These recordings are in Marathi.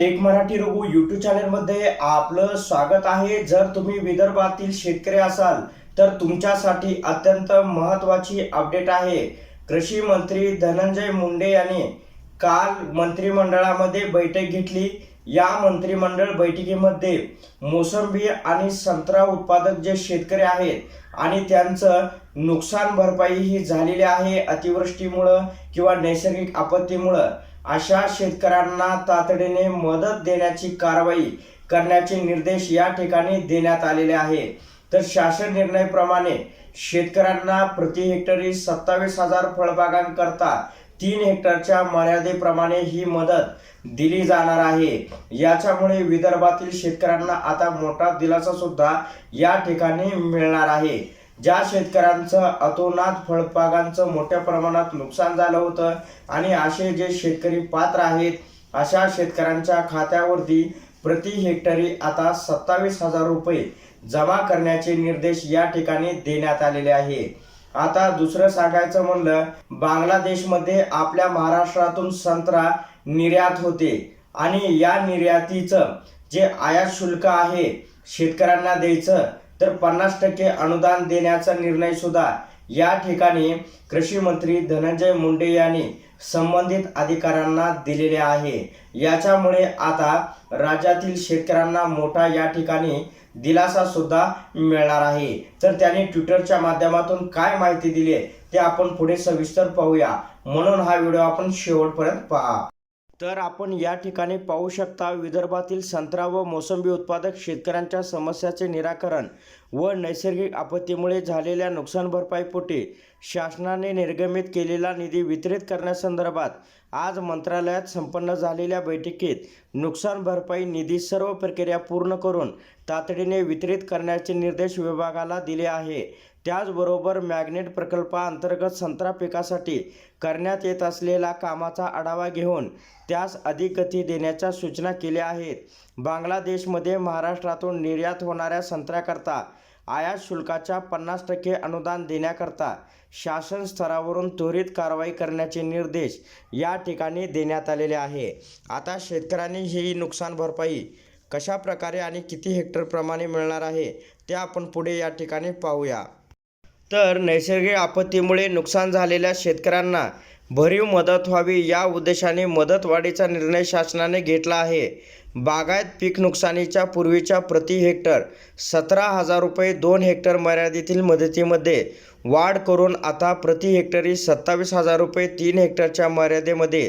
एक मराठी रघु यूट्यूब चॅनलमध्ये आपलं स्वागत आहे. जर तुम्ही विदर्भातील शेतकरी असाल तर तुमच्यासाठी अत्यंत महत्त्वाची अपडेट आहे. कृषी मंत्री धनंजय मुंडे यांनी काल मंत्रिमंडळामध्ये बैठक घेतली. या मंत्रिमंडळ बैठकीमध्ये मोसंबी आणि संत्रा उत्पादक जे शेतकरी आहेत आणि त्यांचं नुकसान भरपाई ही झालेली आहे अतिवृष्टीमुळं किंवा नैसर्गिक आपत्तीमुळं. अशा शेतकऱ्यांना तातडीने मदत देण्याची कारवाई करण्याचे निर्देश या ठिकाणी देण्यात आलेले आहे. तर शासन निर्णयाप्रमाणे शेतकऱ्यांना प्रति हेक्टरी सत्तावीस हजार फळबागांकरता तीन हेक्टरच्या मर्यादेप्रमाणे ही मदत दिली जाणार आहे. याच्यामुळे विदर्भातील शेतकऱ्यांना आता मोठा दिलासा सुद्धा या ठिकाणी मिळणार आहे. ज्या शेतकऱ्यांचं अतोनात फळबागांचं मोठ्या प्रमाणात नुकसान झालं होतं आणि असे जे शेतकरी पात्र आहेत अशा शेतकऱ्यांच्या खात्यावरती प्रति हेक्टरी आता सत्तावीस हजार रुपये जमा करण्याचे निर्देश या ठिकाणी देण्यात आलेले आहे. आता दुसरं सांगायचं म्हणलं बांगलादेशमध्ये आपल्या महाराष्ट्रातून संत्रा निर्यात होते आणि या निर्यातीचं जे आयात शुल्क आहे शेतकऱ्यांना द्यायचं तर पन्नास टक्के अनुदान देण्याचा निर्णय सुद्धा या ठिकाणी कृषी मंत्री धनंजय मुंडे यांनी संबंधित अधिकाऱ्यांना दिलेले आहे. याच्यामुळे आता राज्यातील शेतकऱ्यांना मोठा या ठिकाणी दिलासा सुद्धा मिळणार आहे. तर त्यांनी ट्विटरच्या माध्यमातून काय माहिती दिली आहे ते आपण पुढे सविस्तर पाहूया. म्हणून हा व्हिडिओ आपण शेवटपर्यंत पहा. तर आपण या ठिकाणी पाहू शकता विदर्भातील संत्रा व मोसंबी उत्पादक शेतकऱ्यांच्या समस्याचे निराकरण व नैसर्गिक आपत्तीमुळे झालेल्या नुकसान भरपाईपोटी शासनाने निर्गमित केलेला निधी वितरित करण्यासंदर्भात आज मंत्रालयात संपन्न झालेल्या बैठकीत नुकसान भरपाई निधी सर्व प्रक्रिया पूर्ण करून तातडीने वितरित करण्याचे निर्देश विभागाला दिले आहे. त्याचबरोबर मॅग्नेट प्रकल्पाअंतर्गत संत्रा पिकासाठी करण्यात येत असलेला कामाचा आढावा घेऊन त्यास अधिक गती देण्याच्या सूचना केल्या आहेत. बांगलादेशमध्ये महाराष्ट्रातून निर्यात होणाऱ्या संत्र्याकरता आयात शुल्काच्या पन्नास टक्के अनुदान देण्याकरता शासन स्तरावरून त्वरित कारवाई करण्याचे निर्देश या ठिकाणी देण्यात आलेले आहे. आता शेतकऱ्यांनी ही नुकसान भरपाई कशा प्रकारे आणि किती हेक्टरप्रमाणे मिळणार आहे ते आपण पुढे या ठिकाणी पाहूया. तर नैसर्गिक आपत्तीमुळे नुकसान झालेल्या शेतकऱ्यांना भरीव मदत व्हावी या उद्देशाने मदतवाढीचा निर्णय शासनाने घेतला आहे. बागायत पीक नुकसानीच्या पूर्वीच्या प्रति हेक्टर सतरा हजार रुपये दोन हेक्टर मर्यादेतील मदतीमध्ये वाढ करून आता प्रति हेक्टरी सत्तावीस हजार रुपये तीन हेक्टरच्या मर्यादेमध्ये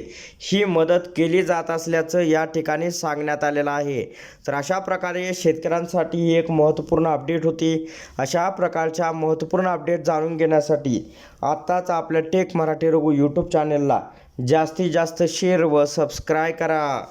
ही मदत केली जात असल्याचं या ठिकाणी सांगण्यात आलेलं आहे. तर अशा प्रकारे शेतकऱ्यांसाठी ही एक महत्त्वपूर्ण अपडेट होती. अशा प्रकारच्या महत्त्वपूर्ण अपडेट जाणून घेण्यासाठी आत्ताच आपल्या टेक मराठी रघु यूट्यूब चॅनलला जास्तीत जास्त शेअर व सबस्क्राय करा.